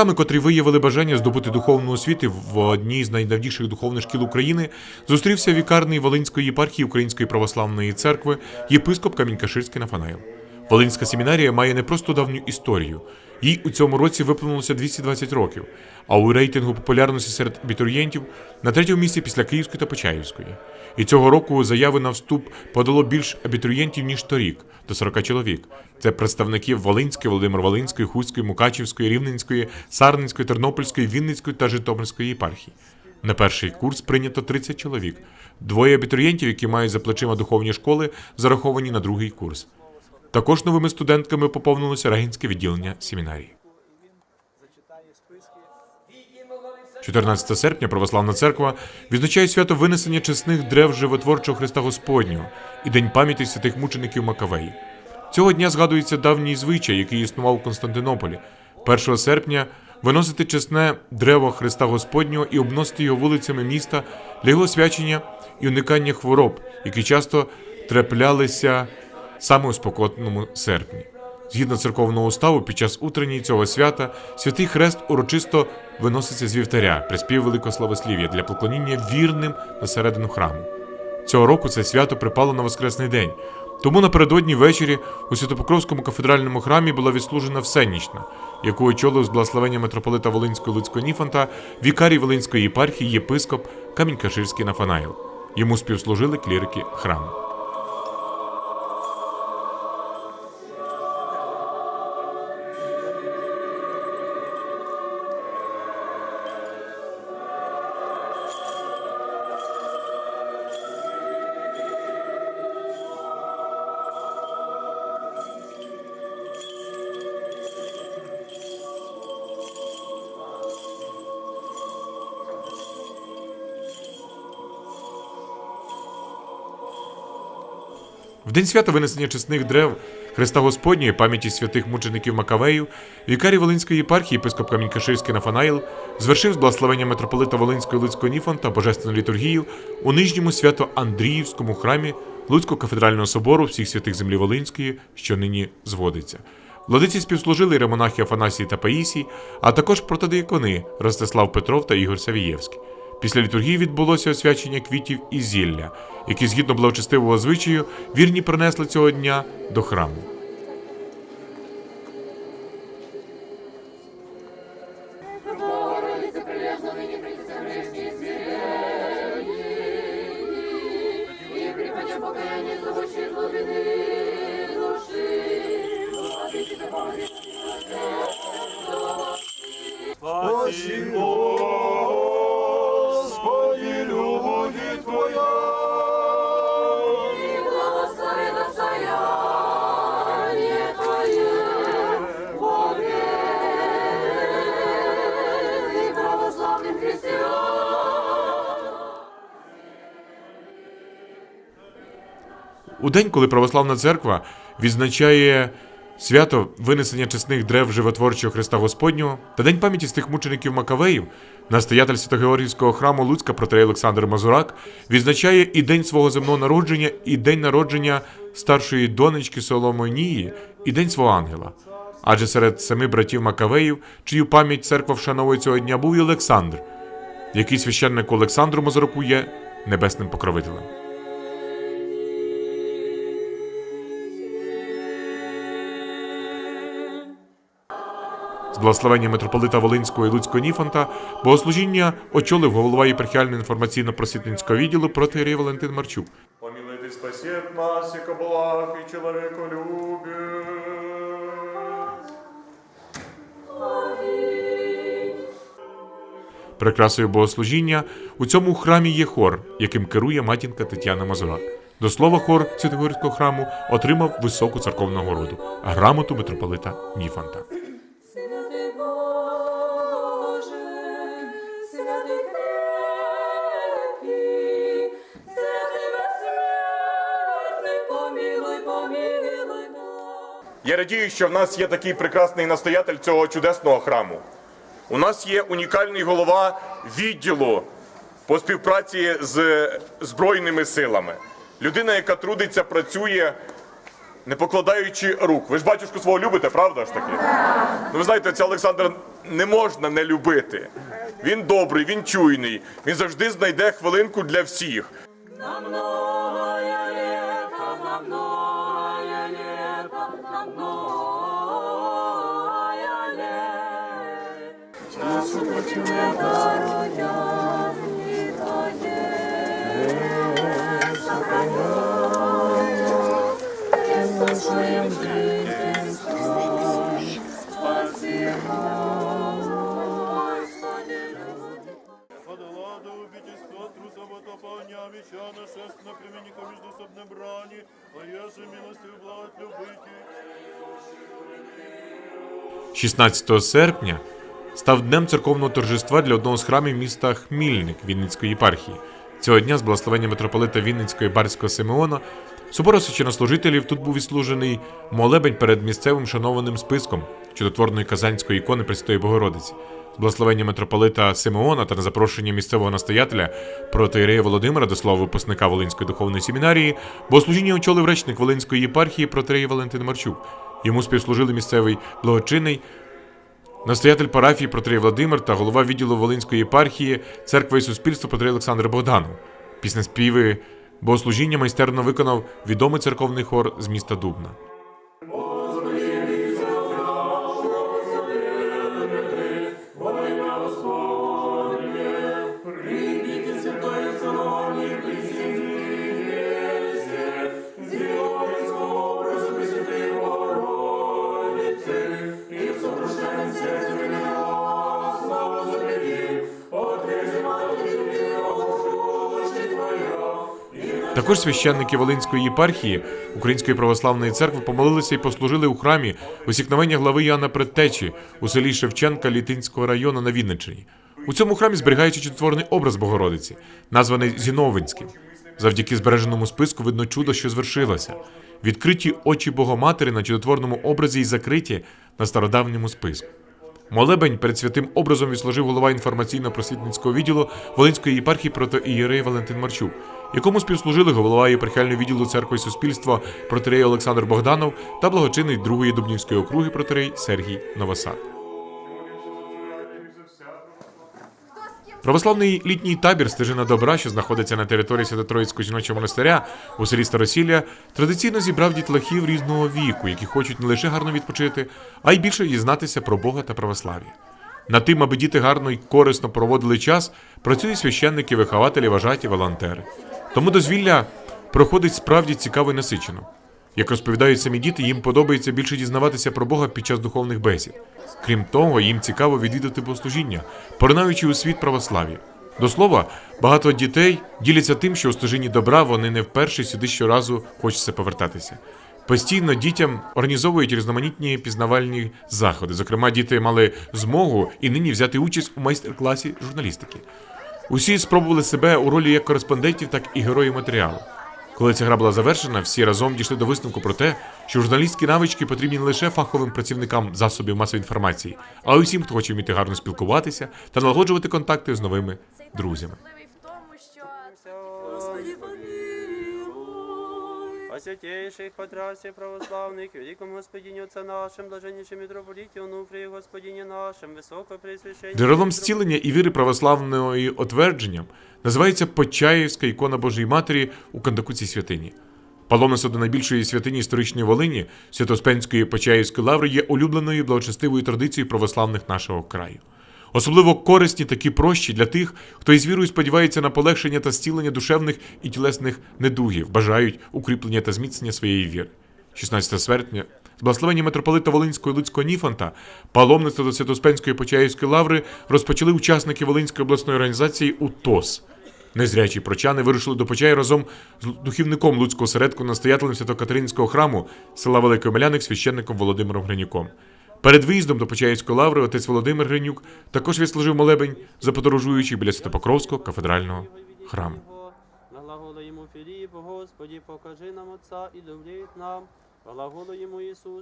випускниками, котрі виявили бажання здобути духовну освіту в одній з найдавніших духовних шкіл України, зустрівся вікарний Волинської єпархії Української православної церкви єпископ Камінь-Каширський Нафанаїл. Волинська семінарія має не просто давню історію. Їй у цьому році виповнилося 220 років, а у рейтингу популярності серед абітурієнтів на третьому місці після Київської та Почаївської. І цього року заяви на вступ подало більш абітурієнтів, ніж торік, до 40 чоловік. Це представники Волинської, Володимир Волинської, Хуської, Мукачівської, Рівненської, Сарненської, Тернопільської, Вінницької та Житомирської єпархій. На перший курс прийнято 30 чоловік. Двоє абітурієнтів, які мають за плечима духовні школи, зараховані на другий курс. Також новими студентками поповнилося регінське відділення семінарії. 14 серпня Православна церква відзначає свято винесення чесних древ животворчого Христа Господнього і День пам'яті святих мучеників Макавеї. Цього дня згадується давній звичай, який існував у Константинополі. 1 серпня виносити чесне древо Христа Господнього і обносити його вулицями міста для його свячення і уникання хвороб, які часто траплялися саме у спокотному серпні. Згідно церковного уставу, під час утренній цього свята святий хрест урочисто виноситься з вівтаря, приспів великославослів'я для поклоніння вірним на середину храму. Цього року це свято припало на Воскресний день. Тому напередодні ввечері у Святопокровському кафедральному храмі була відслужена всенічна, яку очолив з благословення митрополита Волинського Луцького Ніфанта, вікарій Волинської єпархії, єпископ Камінь-Каширський Нафанаїл. Йому співслужили клірики храму. В день свята винесення чесних древ Христа Господньої пам'яті святих мучеників Макавеїв, вікарій Волинської єпархії, єпископ Камінь-Каширський Нафанаїл, звершив з благословення митрополита Волинського Луцького Ніфонта божественну літургію у нижньому свято-Андріївському храмі Луцького кафедрального собору всіх святих землі Волинської, що нині зводиться. Владиці співслужили ремонахи Афанасій та Паїсій, а також протодиякони Ростислав Петров та Ігор Савієвський. Після літургії відбулося освячення квітів і зілля, які згідно благочестивого звичаю вірні принесли цього дня до храму. Богородице, У день, коли православна церква відзначає свято винесення чесних древ животворчого Христа Господнього та День пам'яті з тих мучеників Макавеїв, настоятель Святогеоргійського храму Луцька протерей Олександр Мазурак відзначає і день свого земного народження, і день народження старшої донечки Соломонії, і день свого ангела. Адже серед семи братів Макавеїв, чию пам'ять церква вшановує цього дня, був і Олександр, який священнику Олександру Мазураку є небесним покровителем. З благословення митрополита Волинського і Луцького Ніфонта богослужіння очолив голова єпархіального інформаційно-просвітницького відділу протиерей Валентин Марчук. Помилуй ты, нас, и благ, и человеколюбец. Прикрасою богослужіння у цьому храмі є хор, яким керує матінка Тетяна Мазурак. До слова, хор Святогорського храму отримав високу церковну нагороду грамоту митрополита Ніфанта. Я радію, що в нас є такий прекрасний настоятель цього чудесного храму. У нас є унікальний голова відділу по співпраці з Збройними силами. Людина, яка трудиться, працює, не покладаючи рук. Ви ж батюшку свого любите, правда ж таки? Ну, ви знаєте, це Олександр не можна не любити. Він добрий, він чуйний, він завжди знайде хвилинку для всіх. На многое лето, на многое лето, на нашест на племенника междусобной брани, а еже милостью благо любите. 16 серпня став днем церковного торжества для одного з храмів міста Хмільник Вінницької єпархії. Цього дня з благословення митрополита Вінницького і Барського Симеона собору священнослужителів тут був відслужений молебень перед місцевим шанованим списком чудотворної казанської ікони Пресвятої Богородиці. З благословення митрополита Симеона та на запрошення місцевого настоятеля протоірея Володимира до слова випускника Волинської духовної семінарії, богослужіння очолив речник Волинської єпархії протоірея Валентин Марчук. Йому співслужили місцевий благочинний Настоятель парафії протерей Владимир та голова відділу Волинської єпархії церкви і суспільства протерей Олександр Богданов. Після співи богослужіння майстерно виконав відомий церковний хор з міста Дубна. Також священники Волинської єпархії Української православної церкви помолилися і послужили у храмі усікновення глави Яна Предтечі у селі Шевченка Літинського району на Вінниччині. У цьому храмі зберігаючи чудотворний образ Богородиці, названий Зіновинським. Завдяки збереженому списку видно чудо, що звершилося. Відкриті очі Богоматері на чудотворному образі і закриті на стародавньому списку. Молебень перед святим образом відслужив голова інформаційно-просвітницького відділу Волинської єпархії протоієрей Валентин Марчук, якому співслужили голова єпархіального відділу церкви суспільства протирей Олександр Богданов та благочинний другої Дубнівської округи протирей Сергій Новосад. Православний літній табір Стежина Добра, що знаходиться на території Свято-Троїцького жіночого монастиря у селі Старосілля, традиційно зібрав дітлахів різного віку, які хочуть не лише гарно відпочити, а й більше дізнатися про Бога та православ'я. Над тим, аби діти гарно й корисно проводили час, працюють священники, вихователі, вважаті, волонтери. Тому дозвілля проходить справді цікаво і насичено. Як розповідають самі діти, їм подобається більше дізнаватися про Бога під час духовних бесід. Крім того, їм цікаво відвідати богослужіння, поринаючи у світ православ'я. До слова, багато дітей діляться тим, що у стежині добра вони не вперше сюди щоразу хочеться повертатися. Постійно дітям організовують різноманітні пізнавальні заходи. Зокрема, діти мали змогу і нині взяти участь у майстер-класі журналістики. Усі спробували себе у ролі як кореспондентів, так і героїв матеріалу. Коли ця гра була завершена, всі разом дійшли до висновку про те, що журналістські навички потрібні не лише фаховим працівникам засобів масової інформації, а й усім, хто хоче вміти гарно спілкуватися та налагоджувати контакти з новими друзями. Святейших патрасі православних, великому Господині Отце нашим, блаженнішим митрополіті Онуфрії, Господині нашим, високопресвященні. Джерелом зцілення і віри православної отвердженням називається Почаївська ікона Божої Матері у Кандакуці святині. Паломництво до найбільшої святині історичної Волині, Святоспенської Почаївської лаври, є улюбленою благочестивою традицією православних нашого краю. Особливо корисні такі прощі для тих, хто із вірою сподівається на полегшення та зцілення душевних і тілесних недугів, бажають укріплення та зміцнення своєї віри. 16 серпня з благословення митрополита Волинського і Луцького Ніфанта паломництво до Святоспенської Почаївської лаври розпочали учасники Волинської обласної організації УТОС. Незрячі прочани вирушили до Почаї разом з духівником Луцького середку настоятелем Свято-Катеринського храму села Великий Меляник священником Володимиром Гринюком. Перед виїздом до Почаївської лаври отець Володимир Гринюк також відслужив молебень заподорожуючи біля Святопокровського кафедрального храму. Глаголу йому Філіп, Господі, покажи нам Отця і довліть нам. Глаголу йому Ісус.